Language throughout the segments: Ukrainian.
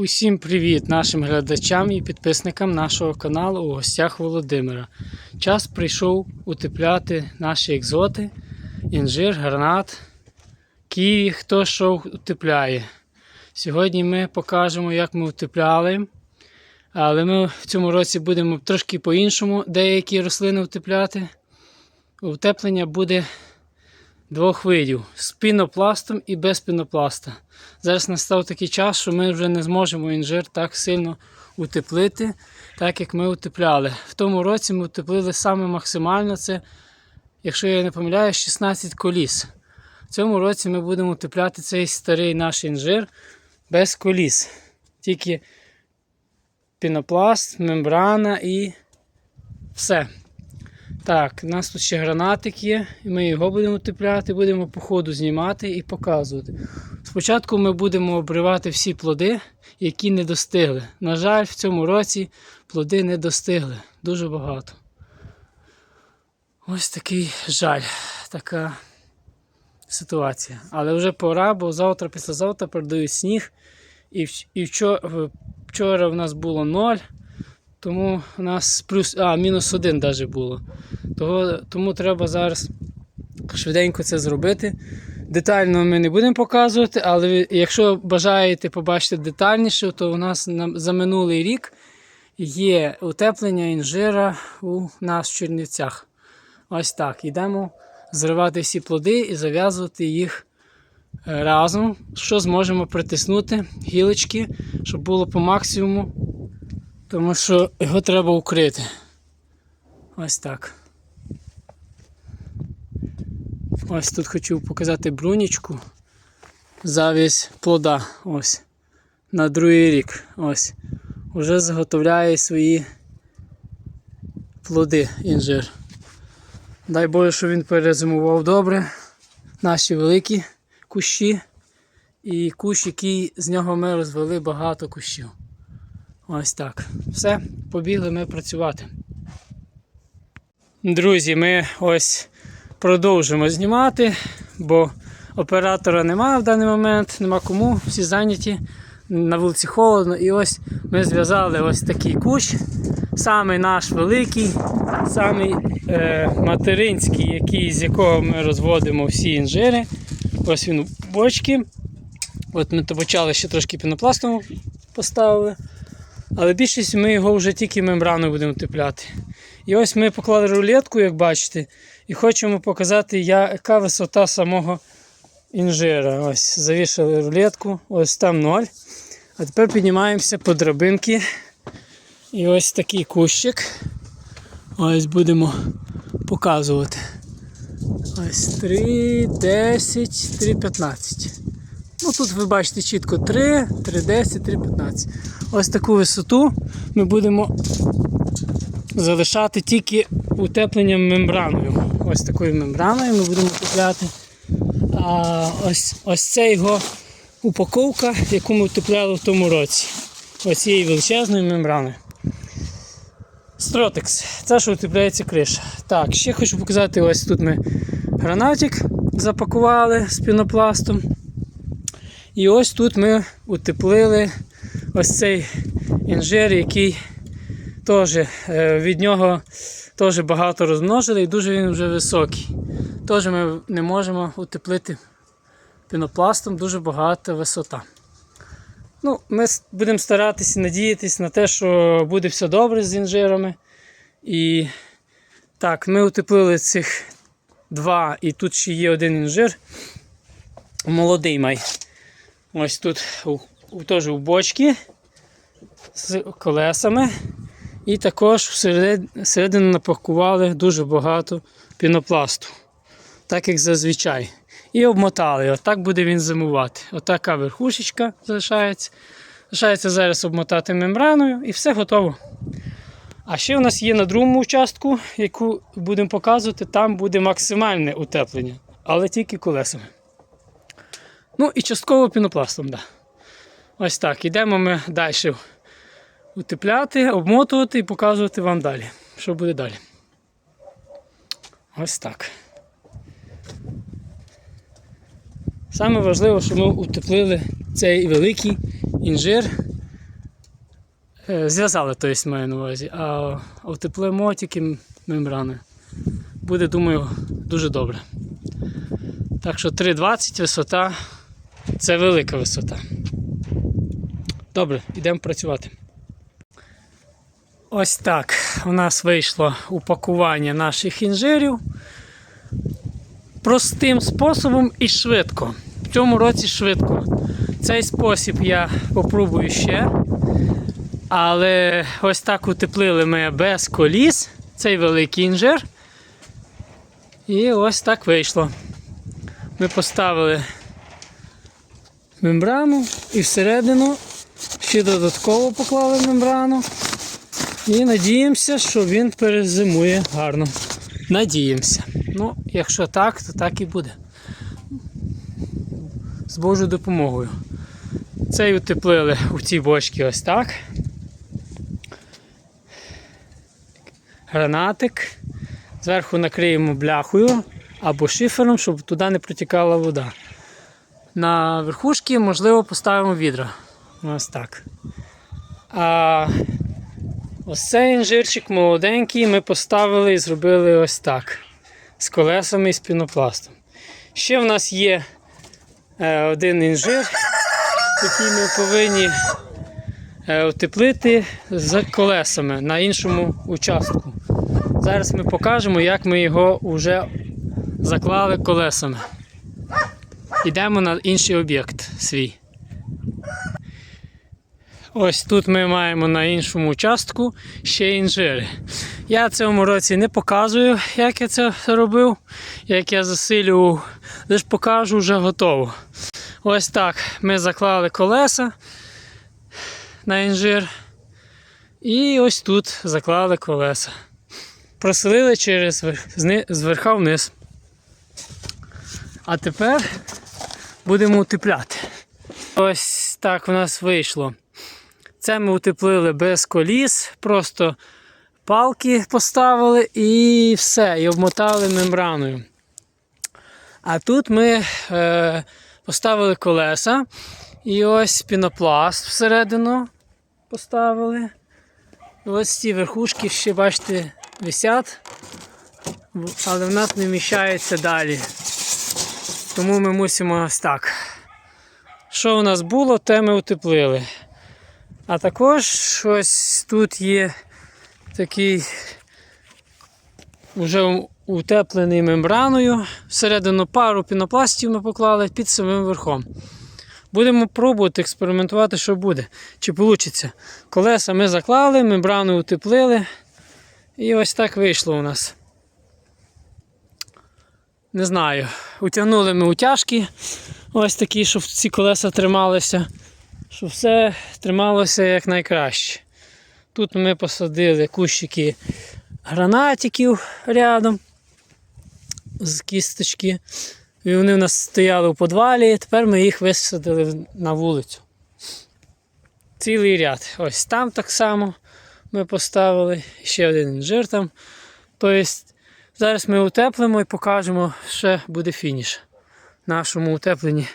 Усім привіт нашим глядачам і підписникам нашого каналу у гостях Володимира. Час прийшов утепляти наші екзоти, інжир, гранат, ківі, хто що утепляє. Сьогодні ми покажемо, як ми утепляли. Але ми в цьому році будемо трошки по-іншому деякі рослини утепляти. Утеплення буде двох видів з пінопластом і без пінопласта. Зараз настав такий час, що ми вже не зможемо інжир так сильно утеплити, так як ми утепляли. В тому році ми утеплили саме максимально це, якщо я не помиляю, 16 коліс. В цьому році ми будемо утепляти цей старий наш інжир без коліс. Тільки пінопласт, мембрана і все. Так, у нас тут ще гранатик є, і ми його будемо утепляти, будемо по ходу знімати і показувати. Спочатку ми будемо обривати всі плоди, які не достигли. На жаль, в цьому році плоди не достигли. Дуже багато. Ось такий жаль, така ситуація. Але вже пора, бо завтра, післязавтра передають сніг. І, вчора, в нас було 0, тому у нас плюс, а, мінус 1 навіть було. Того, тому треба зараз швиденько це зробити. Детально ми не будемо показувати, але якщо бажаєте побачити детальніше, то у нас на, за минулий рік є утеплення інжира у нас в Чернівцях. Ось так. Йдемо зривати всі плоди і зав'язувати їх е, разом, що зможемо притиснути гілочки, щоб було по максимуму, тому що його треба укрити. Ось так. Ось тут хочу показати брунічку. Завість плода. Ось. На другий рік. Ось. Уже заготовляє свої плоди інжир. Дай Боже, щоб він перезимував добре. Наші великі кущі. І кущ, який з нього ми розвели багато кущів. Ось так. Все, побігли ми працювати. Друзі, ми ось продовжимо знімати, бо оператора немає в даний момент, нема кому, всі зайняті, на вулиці холодно. І ось ми зв'язали ось такий кущ, самий наш великий, самий е, материнський, який, з якого ми розводимо всі інжири. Ось він у бочки. От ми то почали ще трошки пінопластом поставили. Але більшість ми його вже тільки мембраною будемо утепляти. І ось ми поклали рулетку, як бачите, і хочемо показати, яка висота самого інжира. Ось завішали рулетку, ось там ноль. А тепер піднімаємося по драбинки. І ось такий кущик. Ось будемо показувати. Ось 3, 10, 3, 15. Ну тут ви бачите чітко 3, 3, 10, 3, 15. Ось таку висоту ми будемо залишати тільки утепленням мембраною. Ось такою мембраною ми будемо купляти. А ось, ось це його упаковка, яку ми утепляли в тому році. Ось цією величезною мембраною. Стротекс. Це що утепляється криша. Так, ще хочу показати, ось тут ми гранатик запакували з пінопластом. І ось тут ми утеплили ось цей інжир, який теж е, від нього теж багато розмножили і дуже він вже високий. Теж ми не можемо утеплити пінопластом, дуже багата висота. Ну, Ми будемо старатися надіятися на те, що буде все добре з інжирами. І так, ми утеплили цих два, і тут ще є один інжир. Молодий май. Ось тут теж у бочці з колесами. І також всередину напакували дуже багато пінопласту, так як зазвичай. І обмотали. Отак буде він зимувати. Отака верхушечка залишається. Залишається зараз обмотати мембраною і все готово. А ще у нас є на другому участку, яку будемо показувати, там буде максимальне утеплення, але тільки колесами. Ну і частково пінопластом. Да. Ось так. Ідемо ми далі утепляти, обмотувати і показувати вам далі, що буде далі. Ось так. Саме важливо, що ми утеплили цей великий інжир Е, Зв'язали, то есть, маю на увазі, а утеплимо тільки мембраною. Буде, думаю, дуже добре. Так що 3,20 висота це велика висота. Добре, йдемо працювати. Ось так у нас вийшло упакування наших інжирів. Простим способом і швидко. В цьому році швидко. Цей спосіб я попробую ще. Але ось так утеплили ми без коліс цей великий інжир. І ось так вийшло. Ми поставили мембрану і всередину ще додатково поклали мембрану. І надіємося, що він перезимує гарно. Надіємося. Ну, якщо так, то так і буде. З Божою допомогою. Цей утеплили у цій бочці ось так. Гранатик. Зверху накриємо бляхою або шифером, щоб туди не протікала вода. На верхушки, можливо, поставимо відра. Ось так. А ось цей інжирчик молоденький ми поставили і зробили ось так. З колесами і з пінопластом. Ще в нас є е, один інжир, який ми повинні е, утеплити з колесами на іншому участку. Зараз ми покажемо, як ми його вже заклали колесами. Йдемо на інший об'єкт свій. Ось тут ми маємо на іншому участку ще інжири. Я цьому році не показую, як я це робив, як я засилював, лише покажу вже готово. Ось так ми заклали колеса на інжир. І ось тут заклали колеса. Проселили через верх- зверха вниз. А тепер будемо утепляти. Ось так у нас вийшло. Це ми утеплили без коліс, просто палки поставили і все, і обмотали мембраною. А тут ми е, поставили колеса і ось пінопласт всередину поставили. Ось ці верхушки ще, бачите, висять, але в нас не вміщається далі. Тому ми мусимо ось так. Що у нас було, те ми утеплили. А також ось тут є такий вже утеплений мембраною. Всередину пару пінопластів ми поклали під самим верхом. Будемо пробувати експериментувати, що буде. Чи вийде. Колеса ми заклали, мембрану утеплили. І ось так вийшло у нас. Не знаю. Утягнули ми утяжки. Ось такі, щоб ці колеса трималися. Щоб все трималося як найкраще. Тут ми посадили кущики гранатиків рядом з кісточки. І вони в нас стояли у підвалі, тепер ми їх висадили на вулицю. Цілий ряд. Ось там так само ми поставили. Ще один інжир там. Тобто зараз ми утеплимо і покажемо, ще буде фініш нашому утепленні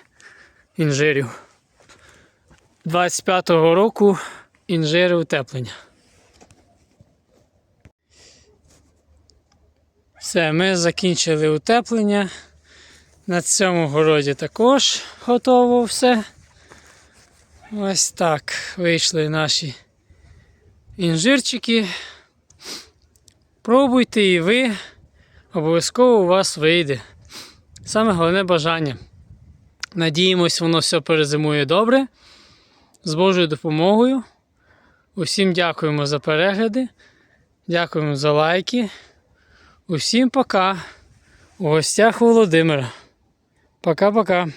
інжирів. 25-го року інжири утеплення. Все, ми закінчили утеплення. На цьому городі також готово все. Ось так вийшли наші інжирчики. Пробуйте і ви, обов'язково у вас вийде. Саме головне бажання. Надіємось, воно все перезимує добре. З Божою допомогою. Усім дякуємо за перегляди. Дякуємо за лайки. Усім пока. У гостях Володимира. Пока-пока.